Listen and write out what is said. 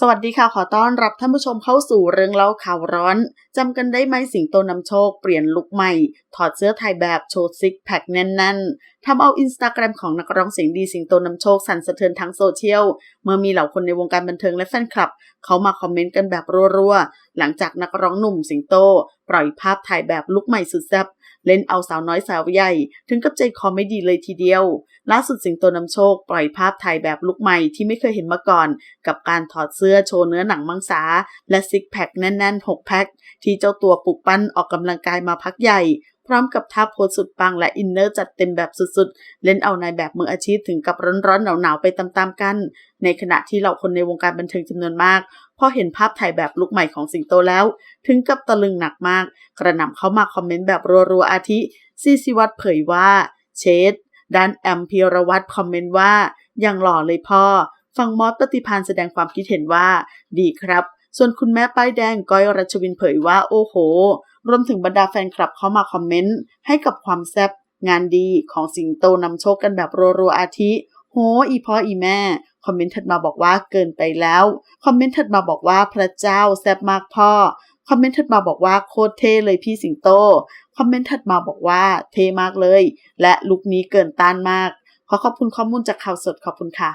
สวัสดีค่ะ ขอต้อนรับท่านผู้ชมเข้าสู่เรื่องเล่าข่าวร้อน จำกันได้ไหมสิงโตนำโชคเปลี่ยนลุคใหม่ ถอดเสื้อไทยแบบโชว์ซิกแพคแน่นๆทำเอาอินสตาแกรมของนักร้องเสียงดีสิงโตนำโชคสั่นสะเทือนทั้งโซเชียล เมื่อมีเหล่าคนในวงการบันเทิงและแฟนคลับ เขามาคอมเมนต์กันแบบรัวๆ หลังจากนักร้องหนุ่มสิงโต ปล่อยภาพถ่ายแบบลุคใหม่สุดแซ่บเล่นเอาสาวน้อยสาวใหญ่ ถึงกับใจคอไม่ดีเลยทีเดียว ล่าสุดสิงโตนำโชค ปล่อยภาพถ่ายแบบลุคใหม่ที่ไม่เคยเห็นมาก่อน กับการถอดเสื้อโชว์เนื้อหนังมังสา และซิกแพคแน่นๆ 6 แพ็คที่เจ้าตัวปลุกปั้นออกกำลังกายมาพักใหญ่พร้อมกับท่าโพสสุดปังและอินเนอร์จัดเต็มแบบสุดๆ เล่นเอานายแบบมืออาชีพถึงกับร้อนๆหนาวๆไปตามๆกัน ในขณะที่เหล่าคนในวงการบันเทิงจำนวนมาก พอเห็นภาพถ่ายแบบลุคใหม่ของสิงโตแล้ว ถึงกับตะลึงหนักมาก กระหน่ำเข้ามาคอมเมนต์แบบรัวๆอาทิซีซิวัตเผยว่า เชดด้านแอมพีรวัตรคอมเมนต์ว่า ยังหล่อเลยพ่อ ฟังมอสปฏิพานแสดงความคิดเห็นว่า ดีครับ ส่วนคุณแม่ป้ายแดงก้อยรัชวินเผยว่าโอ้โห รวมถึงบรรดาแฟนคลับเข้ามาคอมเมนต์ ให้กับความแซ่บงานดีของสิงโตนำโชคกันแบบรัวๆอาทิโหอีพ่ออีแม่ คอมเมนต์ถัดมาบอกว่าเกินไปแล้ว คอมเมนต์ถัดมาบอกว่าพระเจ้าแซ่บมากพ่อ คอมเมนต์ถัดมาบอกว่าโคตรเท่เลยพี่สิงโต คอมเมนต์ถัดมาบอกว่าเท่มากเลย และลุคนี้เกินต้านมาก ขอขอบคุณข้อมูลจากข่าวสดขอบคุณค่ะ